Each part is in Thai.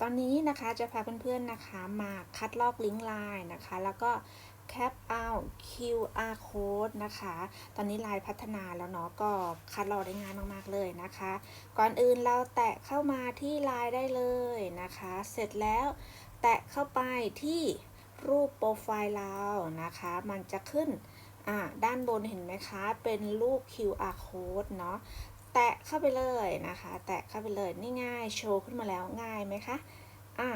ตอนนี้นะคะจะพาเพื่อนๆนะคะมาคัดลอกลิงก์ไลน์นะคะ แล้วก็แคปเอา QR code นะคะ ตอนนี้ไลน์พัฒนาแล้วเนาะก็คัดลอกได้ง่ายมากๆเลยนะคะ ก่อนอื่นเราแตะเข้ามาที่ไลน์ได้เลยนะคะ เสร็จแล้วแตะเข้าไปที่รูปโปรไฟล์เรานะคะ มันจะขึ้นอ่าด้านบนเห็นไหมคะ เป็นรูป QR code เนาะ แตะเข้าไปเลยนะคะ แตะเข้าไปเลยนี่ง่ายโชว์ขึ้นมาแล้วง่ายไหมคะอ่า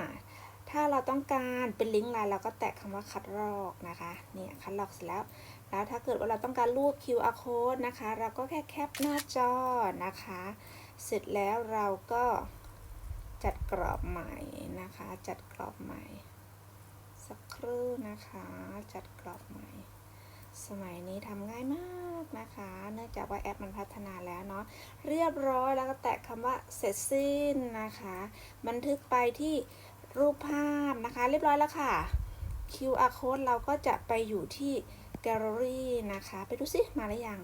ถ้าเราต้องการเป็นลิงก์ไลน์เราก็แตะคำว่าคัดลอกนะคะเนี่ยคัดลอกเสร็จแล้ว แล้วถ้าเกิดว่าเราต้องการรูป QR code นะคะ เราก็แค่แคปหน้าจอนะคะ เสร็จแล้วเราก็จัดกรอบใหม่นะคะ จัดกรอบใหม่ สักครู่นะคะ จัดกรอบใหม่ สมัยนี้ทำง่ายมาก นะคะ เนื่องจากว่าแอปมันพัฒนาแล้วเนาะ เรียบร้อยแล้วก็แตะคำว่าเสร็จสิ้นนะคะ บันทึกไปที่รูปภาพนะคะ เรียบร้อยแล้วค่ะ QR code เราก็จะไปอยู่ที่แกลเลอรี่นะคะ ไปดูสิมาหรือยัง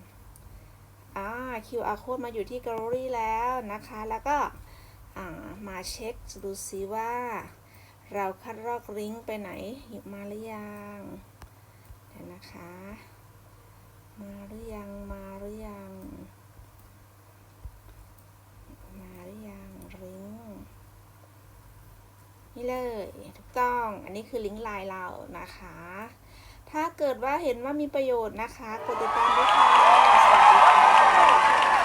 อ่า QR code มาอยู่ที่แกลเลอรี่แล้วนะคะ แล้วก็มาเช็คดูซิว่า เราคัดลอกลิงก์ไปไหนอยู่มาหรือยังเดี๋ยวนะคะ มาหรือยัง มาหรือยัง มาหรือยังลิงก์นี่เลยถูกต้อง อันนี้คือลิงก์ไลน์เรานะคะ ถ้าเกิดว่าเห็นว่ามีประโยชน์นะคะ กดติดตามด้วยค่ะสวัสดีค่ะ